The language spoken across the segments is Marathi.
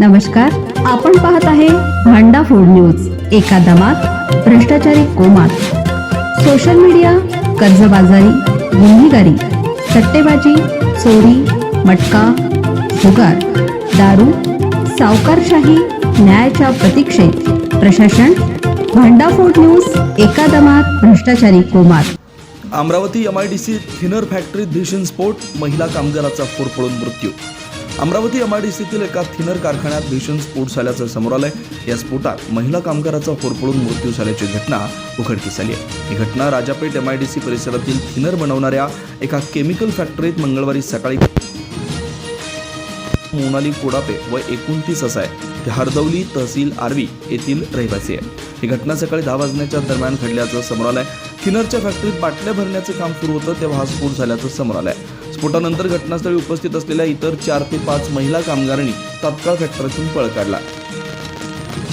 नमस्कार आपण पाहत आहे भांडा फोड न्यूज एका दमात भ्रष्टाचारी कोमात. सोशल मीडिया कर्जबाजारी गुन्हेगारी सट्टेबाजी चोरी मटका जुगार दारू सावकारशाही न्यायाच्या प्रतीक्षेत. प्रशासन भांडाफोड न्यूज एका दमात भ्रष्टाचारी कोमात. Amravati M I D C thinner फॅक्टरीत भीषण स्फोट महिला कामगाराचा फोडफोडून मृत्यू. अमरावती एम आय एका थिनर कारखान्यात भीषण स्फोट झाल्याचं समोर आलंय. या स्फोटात महिला कामगाराचा होरपळून मृत्यू झाल्याची घटना उघडकीस आली आहे. ही घटना Rajapeth M I D C परिसरातील थिनर बनवणाऱ्या एका केमिकल फॅक्टरीत मंगळवारी सकाळी मोनाली कोडापे व एकोणतीस असं आहे. ते हरदौली तहसील आर्वी येथील रहिवासी आहे. ही घटना सकाळी दहा वाजण्याच्या दरम्यान घडल्याचं समोर आलंय. थिनरच्या फॅक्टरीत बाटल्या भरण्याचं काम सुरू होतं तेव्हा हा स्फोट झाल्याचं समोर आलंय. स्फोटानंतर घटनास्थळी उपस्थित असलेल्या इतर चार ते पाच महिला कामगारांनी तात्काळ फॅक्टरीतून पळ काढला.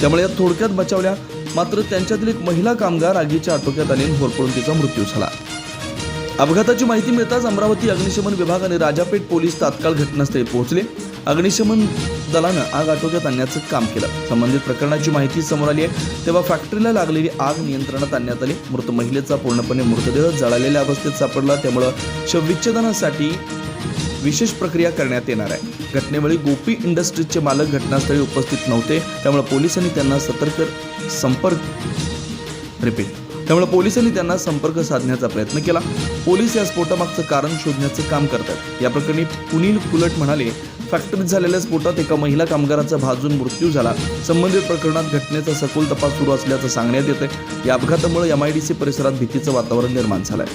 त्यामुळे या थोडक्यात बचावल्या मात्र त्यांच्यातील एक महिला कामगार आगीच्या आटोक्यात आल्याने होरपळून तिचा मृत्यू झाला. अपघाताची माहिती मिळताच अमरावती अग्निशमन विभाग आणि राजापेठ पोलीस तात्काळ घटनास्थळी पोहोचले. अग्निशमन दलानं आग आटोक्यात आणण्याचं काम केलं. संबंधित प्रकरणाची माहिती समोर आली आहे. तेव्हा फॅक्टरीला लागलेली आग नियंत्रणात आणण्यात आली. मृत महिलेचा पूर्णपणे मृतदेह जळालेल्या अवस्थेत सापडला. त्यामुळं शवविच्छेदनासाठी विशेष प्रक्रिया करण्यात येणार आहे. घटनेवेळी गोपी इंडस्ट्रीजचे मालक घटनास्थळी उपस्थित नव्हते. त्यामुळे पोलिसांनी त्यांना सतर्क संपर्क रिपीट. त्यामुळे पोलिसांनी त्यांना संपर्क साधण्याचा प्रयत्न केला. पोलीस या स्फोटामागचं कारण शोधण्याचं काम करतात. या प्रकरणी पुनील कुलट म्हणाले फॅक्टरीत झालेल्या स्फोटात एका महिला कामगाराचा भाजून मृत्यू झाला. संबंधित प्रकरणात घटनेचा सखोल तपास सुरू असल्याचं सांगण्यात येते या अपघातामुळे एमआयडीसी परिसरात भीतीचं वातावरण निर्माण झालंय.